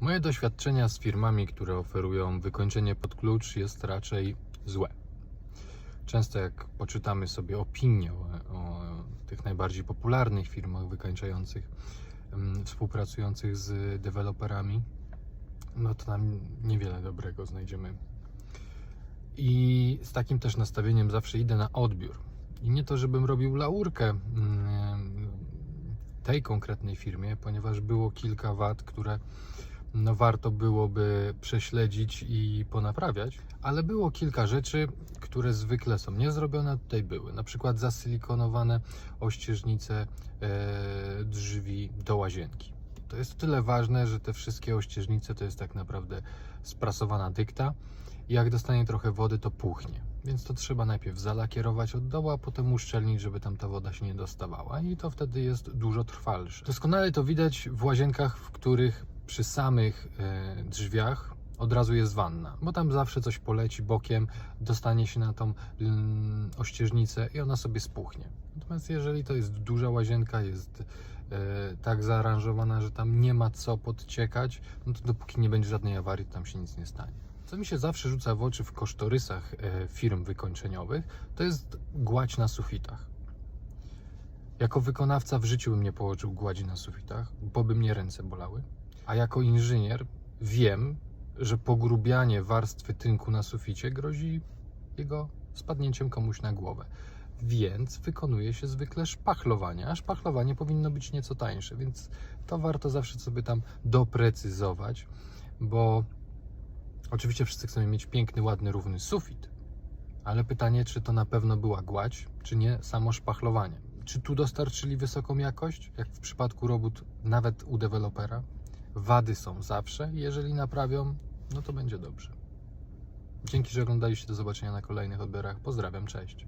Moje doświadczenia z firmami, które oferują wykończenie pod klucz, jest raczej złe. Często jak poczytamy sobie opinie o, o tych najbardziej popularnych firmach wykańczających, em, współpracujących z deweloperami, no to tam niewiele dobrego znajdziemy. I z takim też nastawieniem zawsze idę na odbiór. I nie to, żebym robił laurkę mm, tej konkretnej firmie, ponieważ było kilka wad, które no warto byłoby prześledzić i ponaprawiać, ale było kilka rzeczy, które zwykle są niezrobione, a tutaj były. Na przykład zasylikonowane ościeżnice e, drzwi do łazienki. To jest tyle ważne, że te wszystkie ościeżnice to jest tak naprawdę sprasowana dykta. Jak dostanie trochę wody, to puchnie. Więc to trzeba najpierw zalakierować od dołu, a potem uszczelnić, żeby tam ta woda się nie dostawała. I to wtedy jest dużo trwalsze. Doskonale to widać w łazienkach, w których przy samych e, drzwiach od razu jest wanna, bo tam zawsze coś poleci bokiem, dostanie się na tą mm, ościeżnicę i ona sobie spuchnie. Natomiast jeżeli to jest duża łazienka, jest e, tak zaaranżowana, że tam nie ma co podciekać, no to dopóki nie będzie żadnej awarii, tam się nic nie stanie. Co mi się zawsze rzuca w oczy w kosztorysach e, firm wykończeniowych, to jest gładź na sufitach. Jako wykonawca w życiu bym nie położył gładzi na sufitach, bo by mnie ręce bolały. A jako inżynier wiem, że pogrubianie warstwy tynku na suficie grozi jego spadnięciem komuś na głowę. Więc wykonuje się zwykle szpachlowanie, a szpachlowanie powinno być nieco tańsze, więc to warto zawsze sobie tam doprecyzować, bo oczywiście wszyscy chcemy mieć piękny, ładny, równy sufit, ale pytanie, czy to na pewno była gładź, czy nie samo szpachlowanie. Czy tu dostarczyli wysoką jakość, jak w przypadku robót, nawet u dewelopera? Wady są zawsze, jeżeli naprawią, no to będzie dobrze. Dzięki, że oglądaliście. Do zobaczenia na kolejnych odbiorach. Pozdrawiam, cześć.